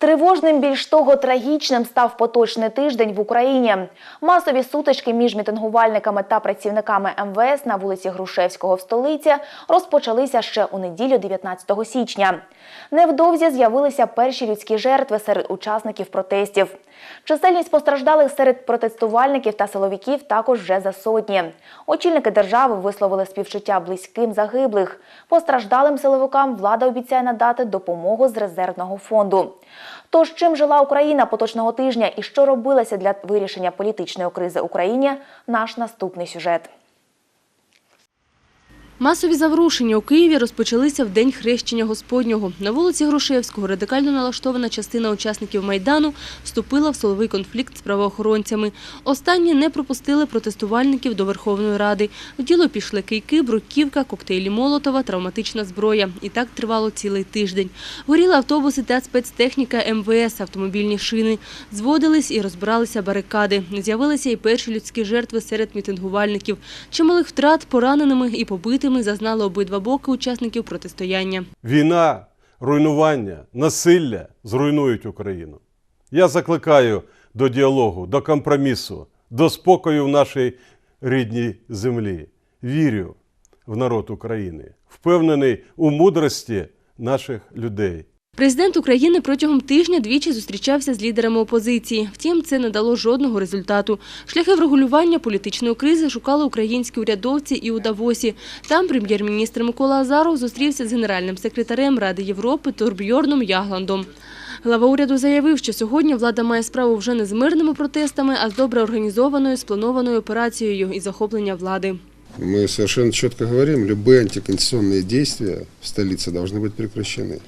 Тривожним більш того трагічним став поточний тиждень в Україні. Масові сутички між мітингувальниками та працівниками МВС на вулиці Грушевського в столиці розпочалися ще у неділю 19 січня. Невдовзі з'явилися перші людські жертви серед учасників протестів. Чисельність постраждалих серед протестувальників та силовиків також вже за сотні. Очільники держави висловили співчуття близьким загиблих. Постраждалим силовикам влада обіцяє надати допомогу з резервного фонду. Тож чим жила Україна поточного тижня і що робилося для вирішення політичної кризи Україні – наш наступний сюжет. Масові заворушення у Києві розпочалися в день хрещення Господнього. На вулиці Грушевського радикально налаштована частина учасників Майдану вступила в силовий конфлікт з правоохоронцями. Останні не пропустили протестувальників до Верховної Ради. В діло пішли кийки, бруківка, коктейлі Молотова, травматична зброя. І так тривало цілий тиждень. Горіли автобуси та спецтехніка МВС, автомобільні шини. Зводились і розбиралися барикади. З'явилися і перші людські жертви серед мітингувальників. Чималих втрат пораненими і побитими зазнали обидва боки учасників протистояння. Війна, руйнування, насилля зруйнують Україну. Я закликаю до діалогу, до компромісу, до спокою в нашій рідній землі. Вірю в народ України, впевнений у мудрості наших людей. Президент України протягом тижня двічі зустрічався з лідерами опозиції. Втім, це не дало жодного результату. Шляхи врегулювання політичної кризи шукали українські урядовці і у Давосі. Там прем'єр-міністр Микола Азаров зустрівся з генеральним секретарем Ради Європи Торбьорном Ягландом. Глава уряду заявив, що сьогодні влада має справу вже не з мирними протестами, а з добре організованою спланованою операцією і захоплення влади. Мы совершенно четко говорим, любые антиконституционные действия в столице должны быть прекращены.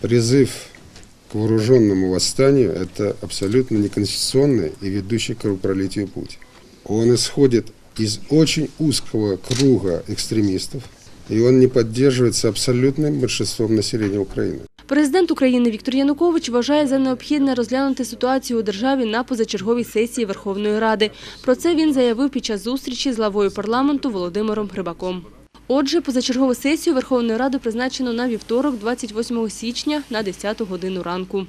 Призыв к вооруженному восстанию – это абсолютно неконституционный и ведущий к кровопролитию путь. Он исходит из очень узкого круга экстремистов, и он не поддерживается абсолютным большинством населения Украины. Президент України Віктор Янукович вважає за необхідне розглянути ситуацію у державі на позачерговій сесії Верховної Ради. Про це він заявив під час зустрічі з главою парламенту Володимиром Грибаком. Отже, позачергову сесію Верховної Ради призначено на вівторок, 28 січня на 10 годину ранку.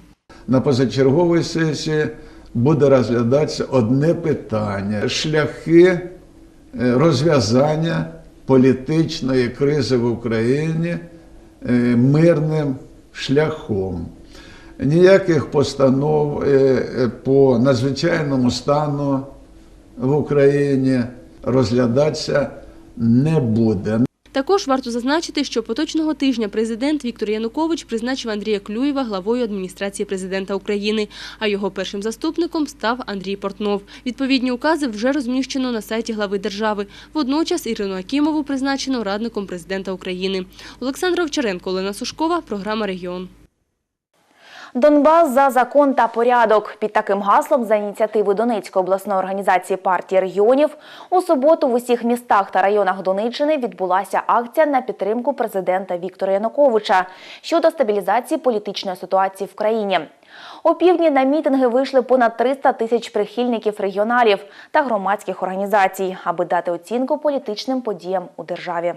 на позачерговій сесії буде розглядатися одне питання шляхи е, розв'язання політичної кризи в Україні е, мирним шляхом. Ніяких постанов е, по надзвичайному стану в Україні розглядатися не буде. Також варто зазначити, що поточного тижня президент Віктор Янукович призначив Андрія Клюєва главою адміністрації президента України, а його першим заступником став Андрій Портнов. Відповідні укази вже розміщено на сайті глави держави. Водночас Ірину Акімову призначено радником президента України. Олександра Овчаренко, Олена Сушкова, програма Регіон. Донбас за закон та порядок. Під таким гаслом за ініціативи Донецької обласної організації партії регіонів у суботу в усіх містах та районах Донеччини відбулася акція на підтримку президента Віктора Януковича щодо стабілізації політичної ситуації в країні. У півдні на мітинги вийшли понад 300 тисяч прихильників регіоналів та громадських організацій, аби дати оцінку політичним подіям у державі.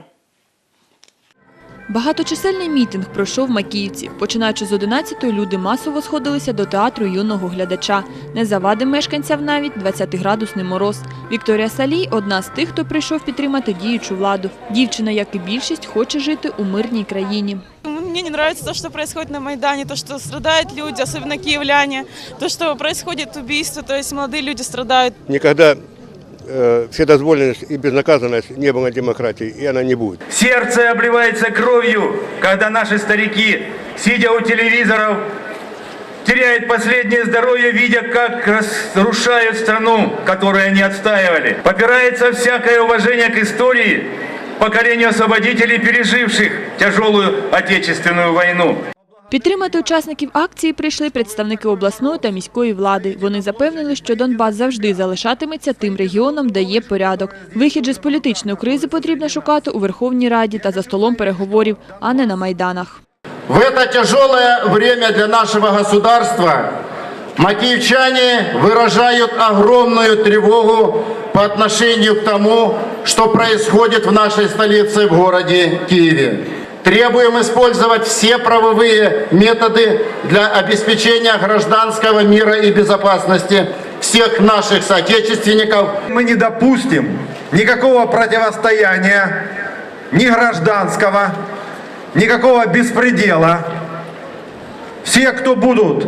Багаточисельний мітинг пройшов в Макіївці. Починаючи з 11-ї, люди масово сходилися до театру юного глядача. Не завадив мешканцям навіть 20-градусний мороз. Вікторія Салій – одна з тих, хто прийшов підтримати діючу владу. Дівчина, як і більшість, хоче жити у мирній країні. Мне не нравится то, что происходит на Майдане, то, что страдают люди, особенно киевляне, то, что происходит убийство, то есть молодые люди страдают. Никогда э, вседозволенность и безнаказанность не было демократии, и она не будет. Сердце обливается кровью, когда наши старики, сидя у телевизоров, теряют последнее здоровье, видя, как разрушают страну, которую они отстаивали. Попирается всякое уважение к истории, поколению освободителей, переживших тяжелую отечественную войну. Підтримати учасників акції прийшли представники обласної та міської влади. Вони запевнили, що Донбас завжди залишатиметься тим регіоном, де є порядок. Вихід же з політичної кризи потрібно шукати у Верховній Раді та за столом переговорів, а не на майданах. В это тяжелое время для нашего государства макиевчане выражают огромную тревогу по отношению к тому, что происходит в нашей столице, в городе Киеве. Требуем использовать все правовые методы для обеспечения гражданского мира и безопасности всех наших соотечественников, Мы не допустим никакого противостояния, ни гражданского, никакого беспредела. Все, кто будут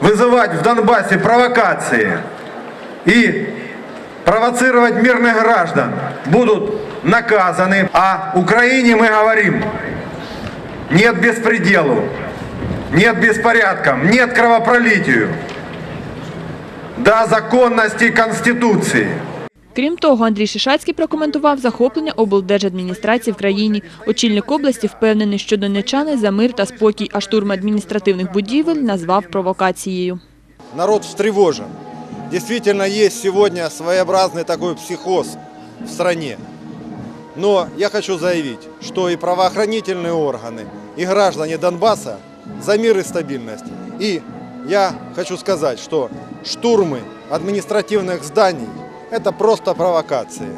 вызывать в Донбассе провокации и провоцировать мирных граждан, будут наказаны. А Украине мы говорим, нет беспределу, нет беспорядкам, нет кровопролитию. Да законности Конституции. Крім того, Андрій Шишацький прокоментував захоплення облдержадміністрації в країні. Очільник області впевнений, що донечани за мир та спокій, а штурм адміністративних будівель назвав провокацією. народ встревожен. Действительно, есть сегодня своеобразный такой психоз в стране. Но я хочу заявить, что и правоохранительные органы, и граждане Донбасса за мир и стабильность. И я хочу сказать, что штурмы административных зданий – это просто провокации.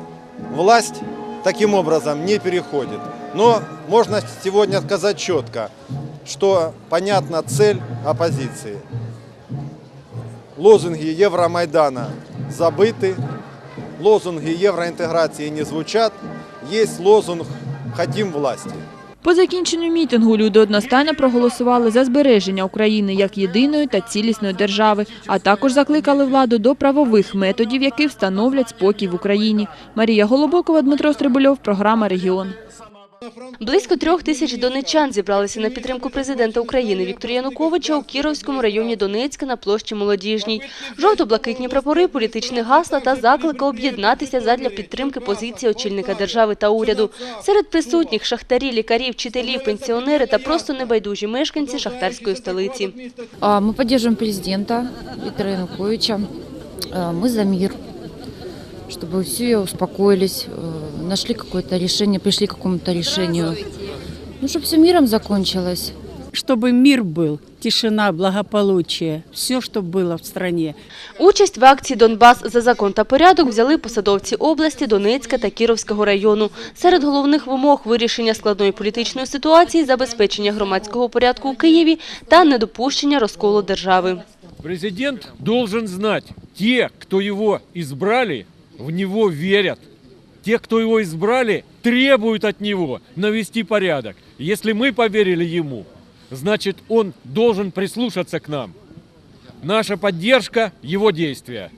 Власть таким образом не переходит. Но можно сегодня сказать четко, что понятна цель оппозиции – лозунги Евромайдана забыты, лозунги евроинтеграции не звучат, есть лозунг «Хотім власті. По закінченню мітингу люди одностайно проголосували за збереження України як єдиної та цілісної держави, а також закликали владу до правових методів, які встановлять спокій в Україні. Марія Голобокова, Дмитро Стрибульов, програма «Регіон». Близько трьох тисяч донечан зібралися на підтримку президента України Віктора Януковича у Кіровському районі Донецька на площі Молодіжній. Жовто-блакитні прапори, політичні гасла та заклики об'єднатися задля підтримки позиції очільника держави та уряду. Серед присутніх шахтарі, лікарі, вчителі, пенсіонери та просто небайдужі мешканці шахтарської столиці. А, Мы поддерживаем президента Виктора Януковича. А, Мы за мир, чтобы все успокоились, э, нашли какое-то решение, пришли к какому-то решению. Ну, чтобы все миром закончилось. чтобы мир был, тишина, благополучие, все, что было в стране. Участь в акції «Донбас за закон та порядок» взяли посадовці області Донецька та Кіровського району. Серед головних вимог – вирішення складної політичної ситуації, забезпечення громадського порядку у Києві та недопущення розколу держави. Президент должен знать, те, кто его избрали, в него верят. Те, кто его избрали, требуют от него навести порядок. Если мы поверили ему, значит он должен прислушаться к нам. Наша поддержка – его действия.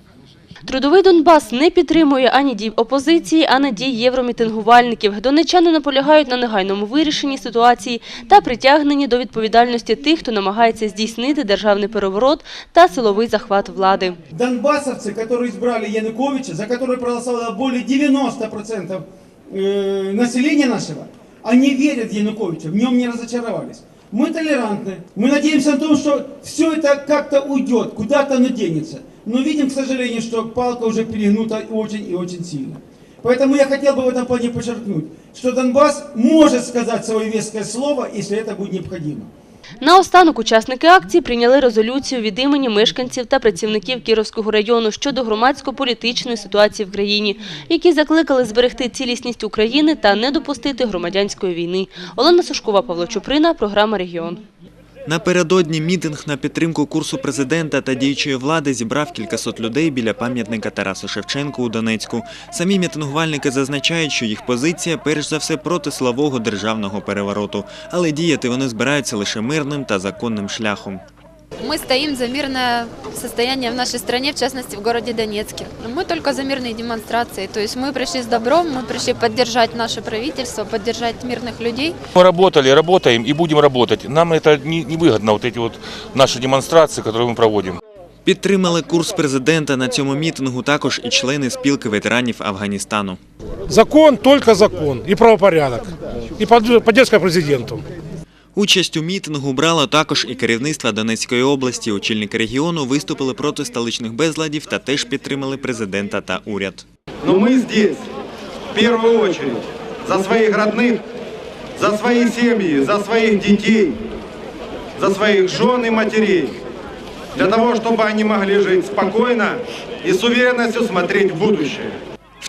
Трудовий Донбас не підтримує ані дій опозиції, ані дій євромітингувальників. Донеччани наполягають на негайному вирішенні ситуації та притягненні до відповідальності тих, хто намагається здійснити державний переворот та силовий захват влади. Донбассовцы, которые избрали Януковича, за который проголосовало более 90% э, населения нашего, они верят в Януковича, в нем не разочаровались. Мы толерантны, мы надеемся на то, что все это как-то уйдет, куда-то оно денется. Но видим, к сожалению, что палка уже перегнута очень и очень сильно. Поэтому я хотел бы в этом плане подчеркнуть, что Донбасс может сказать свое веское слово, если это будет необходимо. Наостанок учасники акції прийняли резолюцію від імені мешканців та працівників Кіровського району щодо громадсько-політичної ситуації в країні, які закликали зберегти цілісність України та не допустити громадянської війни. Олена Сушкова, Павло Чуприна, програма «Регіон». Напередодні мітинг на підтримку курсу президента та діючої влади зібрав кількасот людей біля пам'ятника Тарасу Шевченку у Донецьку. Самі мітингувальники зазначають, що їх позиція перш за все проти силового державного перевороту, але діяти вони збираються лише мирним та законним шляхом. Мы стоим за мирное состояние в нашей стране, в частности в городе Донецке. Мы только за мирные демонстрации. То есть мы пришли с добром, мы пришли поддержать наше правительство, поддержать мирных людей. Мы работали, работаем и будем работать. Нам это не, не выгодно, вот эти вот наши демонстрации, которые мы проводим. Підтримали курс президента на цьому мітингу також і члени спілки ветеранів Афганістану. Закон, только закон и правопорядок. И под- поддержка президенту. Участь у мітингу брало також і керівництво Донецької області. Очільники регіону виступили проти столичних безладів та теж підтримали президента та уряд. Но мы здесь, в первую очередь, за своих родных, за свои семьи, за своих детей, за своих жен и матерей, для того, чтобы они могли жить спокойно и с уверенностью смотреть в будущее.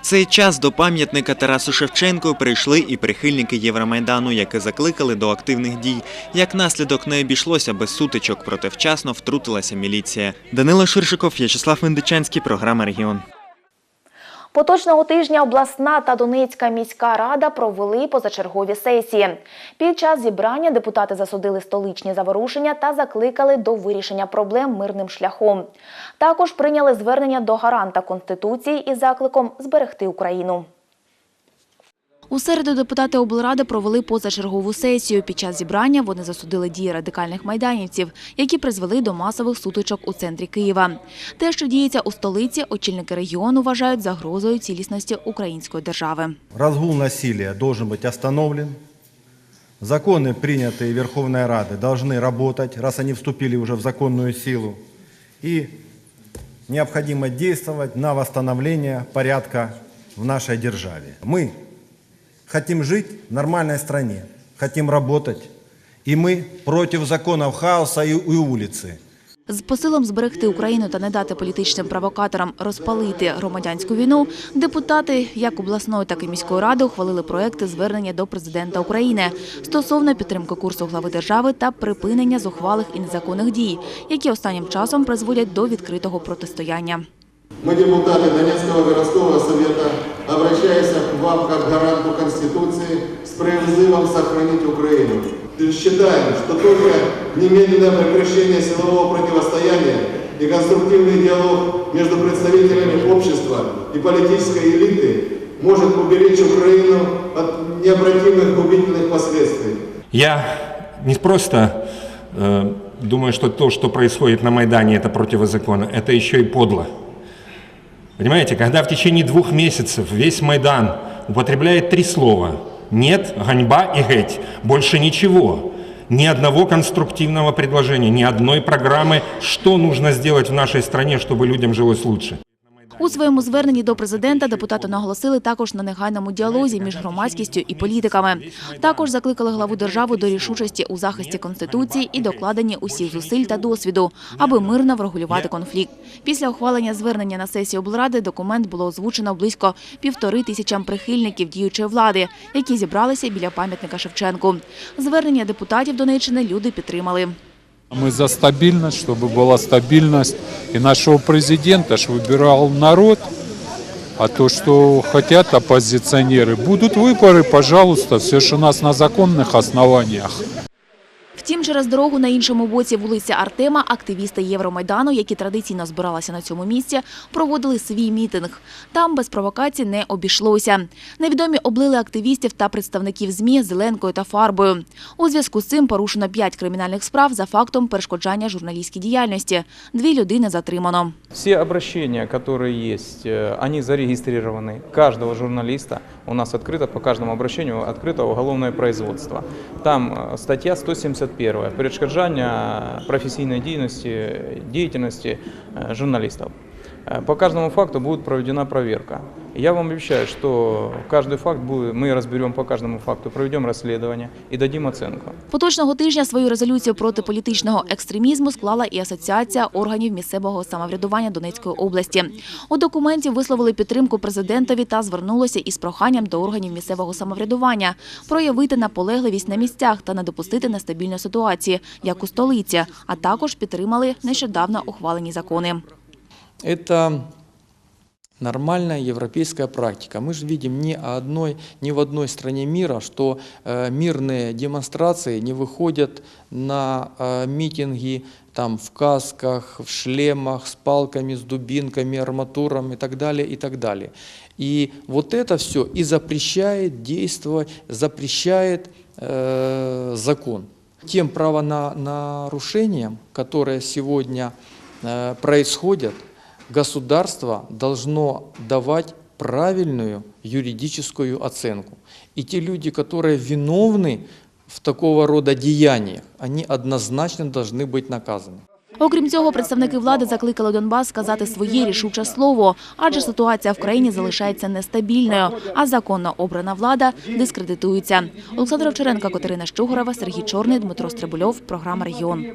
Цей час до пам'ятника Тарасу Шевченку прийшли і прихильники Євромайдану, які закликали до активних дій. Як наслідок не обійшлося без сутичок, проте вчасно втрутилася міліція. Данило Ширшиков, В'ячеслав Вендичанський, програма Регіон. Поточного тижня обласна та Донецька міська рада провели позачергові сесії. Під час зібрання депутати засудили столичні заворушення та закликали до вирішення проблем мирним шляхом. Також прийняли звернення до гаранта Конституції із закликом зберегти Україну. У середу депутати облради провели позачергову сесію. Під час зібрання вони засудили дії радикальних майданівців, які призвели до масових сутичок у центрі Києва. Те, що діється у столиці, очільники регіону вважають загрозою цілісності української держави. Разгул насилия должен быть остановлен. Законы, принятые Верховной Радой, должны работать, раз они вступили уже в законную силу. И необходимо действовать на восстановление порядка в нашей державе. Мы хотим жить в нормальной стране, хотим работать, и мы против законов хаоса и улицы. З посилом зберегти Україну та не дати політичним провокаторам розпалити громадянську війну, депутати як обласної, так і міської ради ухвалили проекти звернення до президента України стосовно підтримки курсу глави держави та припинення зухвалих і незаконних дій, які останнім часом призводять до відкритого протистояння. Мы, депутаты Донецкого городского совета, обращаемся к вам как гаранту Конституции с призывом сохранить Украину. Считаем, что только немедленное прекращение силового противостояния и конструктивный диалог между представителями общества и политической элиты может уберечь Украину от необратимых губительных последствий. Я не просто э, думаю, что то, что происходит на Майдане, это противозаконно, это еще и подло. Понимаете, когда в течение двух месяцев весь Майдан употребляет три слова «нет», «ганьба» и «геть», больше ничего, ни одного конструктивного предложения, ни одной программы, что нужно сделать в нашей стране, чтобы людям жилось лучше. У своєму зверненні до президента депутати наголосили також на негайному діалозі між громадськістю і політиками. Також закликали главу держави до рішучості у захисті конституції і докладенні усіх зусиль та досвіду, аби мирно врегулювати конфлікт. Після ухвалення звернення на сесії облради документ було озвучено близько півтори тисячам прихильників діючої влади, які зібралися біля пам'ятника Шевченку. Звернення депутатів Донеччини люди підтримали. Мы за стабильность, чтобы была стабильность. И нашего президента ж выбирал народ. А то, что хотят оппозиционеры, будут выборы, пожалуйста, все же у нас на законных основаниях. Втім, через дорогу на іншому боці вулиці Артема активісти Євромайдану, які традиційно збиралися на цьому місці, проводили свій мітинг. Там без провокацій не обійшлося. Невідомі облили активістів та представників змі зеленкою та фарбою. У зв'язку з цим порушено п'ять кримінальних справ за фактом перешкоджання журналістській діяльності. Дві людини затримано. Всі обращення, які є, е, вони зареєстровані. Кожного журналіста у нас відкрито по кожному обращенню відкрито уголовне производство. Там е, стаття 170 первое перешкоджання професійної деятельности деятельности э, журналистов э, По каждому факту будет проведена проверка. Я вам обещаю, что каждый факт будет, мы разберем по каждому факту, проведем расследование и дадим оценку. Поточного тижня свою резолюцію проти політичного екстремізму склала і Асоціація органів місцевого самоврядування Донецької області. У документі висловили підтримку президентові та звернулося із проханням до органів місцевого самоврядування проявити наполегливість на місцях та не допустити нестабільної ситуації, як у столиці, а також підтримали нещодавно ухвалені закони. Это нормальная европейская практика. Мы же видим ни, одной, ни в одной стране мира, что э, мирные демонстрации не выходят на э, митинги там, в касках, в шлемах, с палками, с дубинками, арматуром и так далее, и так далее. И вот это все и запрещает действовать, запрещает э, закон. Тем правонарушениям, которые сегодня э, происходят, государство должно давать правильную юридическую оценку. И те люди, которые виновны в такого рода деяниях, они однозначно должны быть наказаны. Окрім цього, представники влади закликали Донбас сказати своє рішуче слово, адже ситуація в країні залишається нестабільною, а законно обрана влада дискредитується. Олександр Овчаренко, Катерина Щугорова, Сергій Чорний, Дмитро Стрибульов. Програма «Регіон».